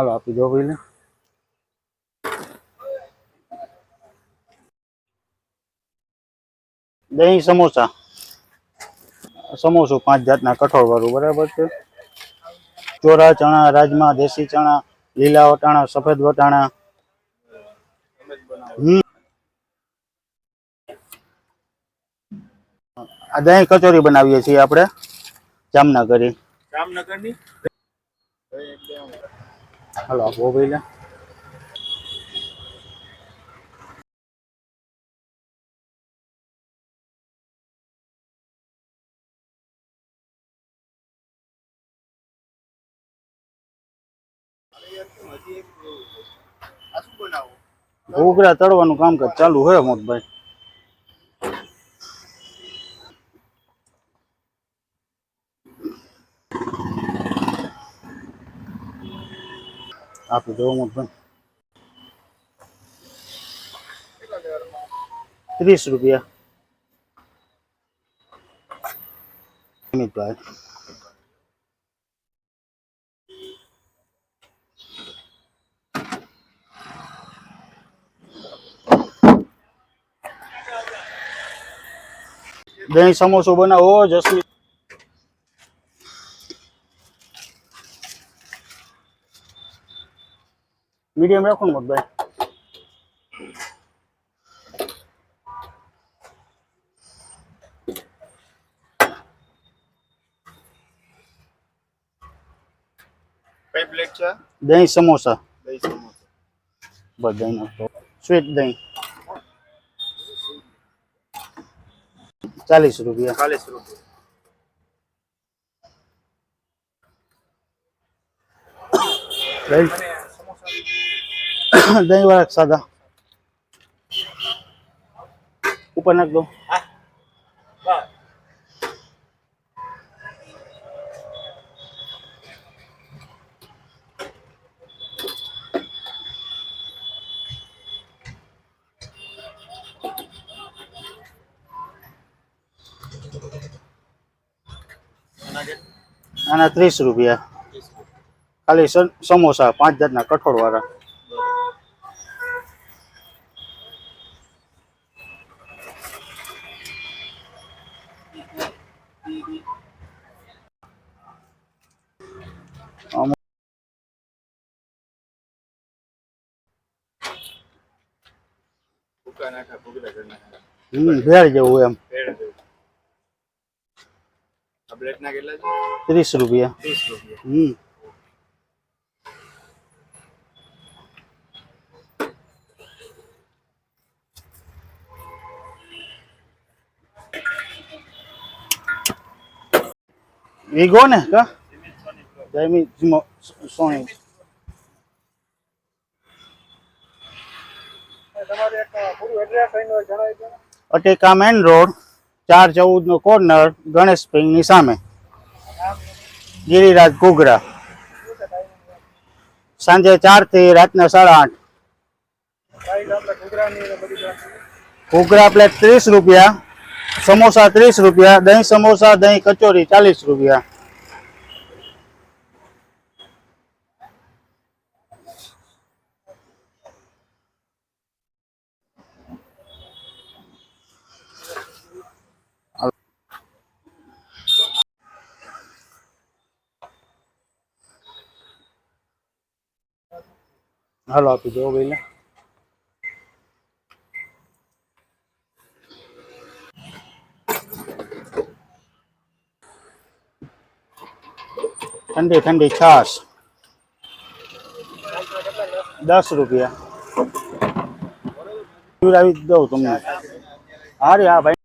આ લો આપ જો ભઈને દહીં સમોસા સમોસો પાંચ જાતના કઠોળવારૂ બરાબર છે તોરા ચણા રાજમા દેશી ચણા લીલા વટાણા સફેદ વટાણા અમેજ બનાવ્યા આ દહીં કચોરી બનાવી છે આપણે જામનગરની જામનગરની બે એક બે Allora, può vedere. भूख रहा तड़वा काम कर चालू है अमोद भाई Apa jauh mungkin? Tiga rupiah. sama sobat na, oh, just. Medium এখন মত ভাই દહીં સમોસા બસ દહીં નાખો સ્વીટ દહીં ચાલીસ રૂપિયા ચાલીસ રૂપિયા right Dahil wala sada. Upa na ko. Ah. Ana tris rupiah. Kali somosa padat na kotor warah. 30 rupiah. 30 rupiah. Hmm. Ego nih, kah? Jamie cuma song. Eh, sama dia kah? aja, kayaknya jalan અટેકા main road ચાર ચૌદ ચૌદનો corner Ganesh સ્પ્રિંગની સામે ગિરિરાજ ઘોઘરા સાંજે ચાર થી રાતના સાડા આઠ ઘોઘરા પ્લેટ ત્રીસ રૂપિયા સમોસા ત્રીસ રૂપિયા દહીં સમોસા દહીં કચોરી ચાલીસ રૂપિયા હાલો આપી દો ભાઈને ઠંડી ઠંડી છાશ દસ રૂપિયા આવી દઉં તમને અરે હા ભાઈ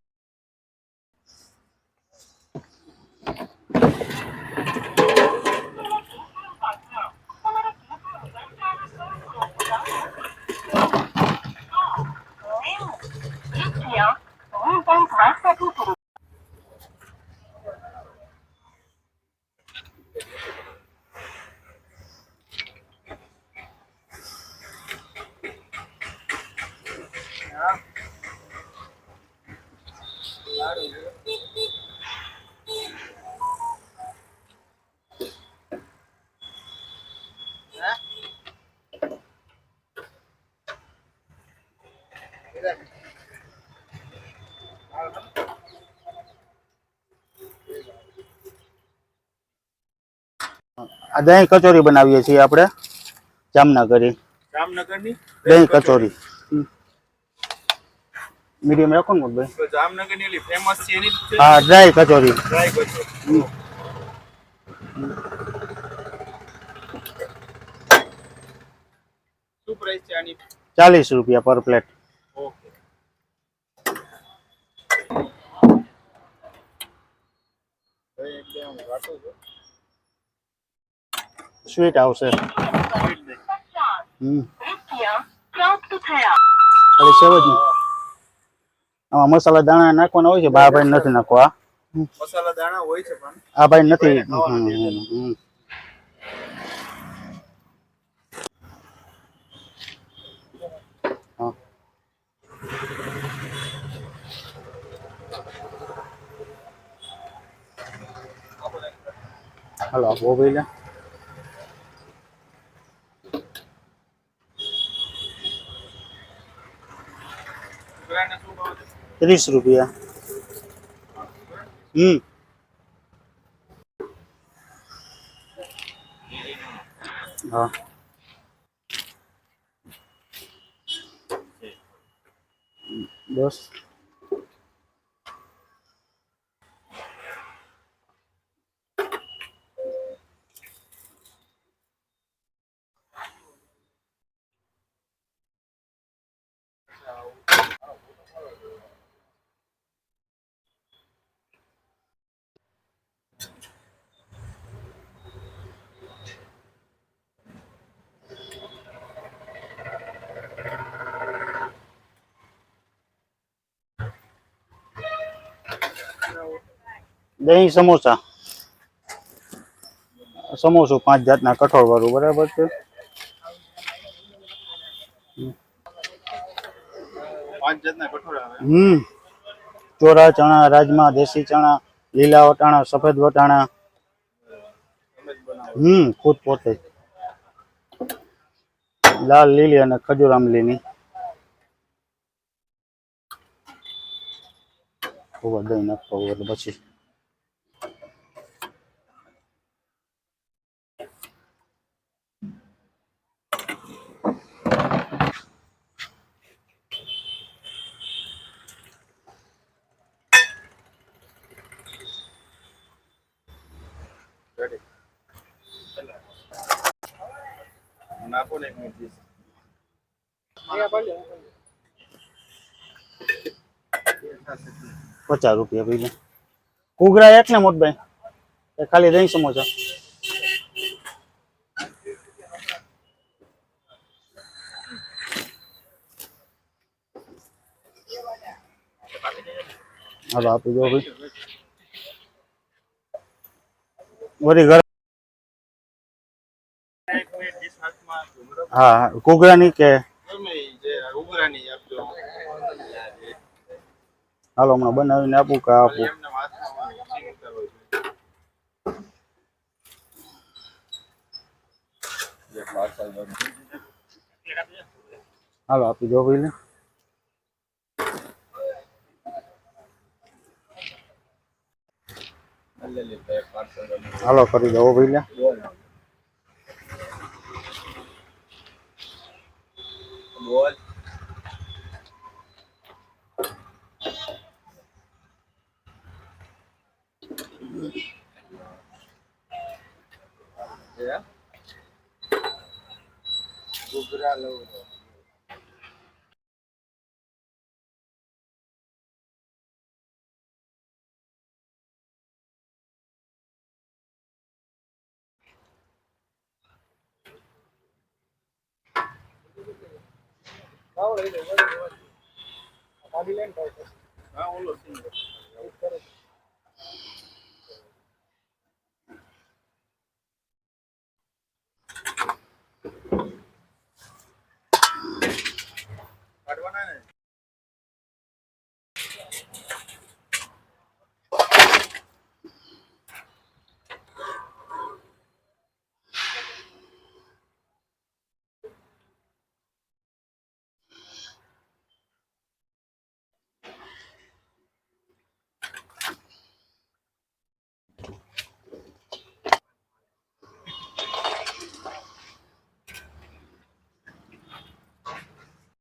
આડે કચોરી બનાવી છે આપણે જામનગરની જામનગરની બે કચોરી મીડિયમ રાખો ને ભાઈ તો જામનગરની ઓલી ફેમસ છે એની જ છે હા ડ્રાય કચોરી ડ્રાય કચોરી શું પ્રાઇસ છે આની 40 રૂપિયા પર પ્લેટ ઓકે સ્વીટ આવશે હમ પ્રાપ્ત થયા હવે સેવ જ નહીં આમાં મસાલા દાણા નાખવાના હોય છે બા ભાઈ નથી નાખવા મસાલા દાણા હોય છે પણ આ ભાઈ નથી Hello, vô vi nhé. ત્રીસ રૂપિયા હમ હા બસ દહીં સમોસા સમોસું પાંચ જાતના કઠોળ વાળું બરાબર છે હમ ચોરા ચણા રાજમા દેશી ચણા લીલા વટાણા સફેદ વટાણા હમ ખુદ પોતે લાલ લીલી અને ખજૂર આંબલીની ખોવા દહીં નાખવા એટલે પછી આપો ને એક મિનિટ પચાસ રૂપિયા ભાઈ ઘૂઘરા એક ને મોટભાઈ ખાલી દહીં સમોસા હવે આપી દો ભાઈ વરી ગરમ હા કોગરાની કે Halo, mau benar ini apa buka Halo, apa jauh ini? Halo, kari jauh ini? Halo, Ahora, ahí le voy a llevar. Acá viene el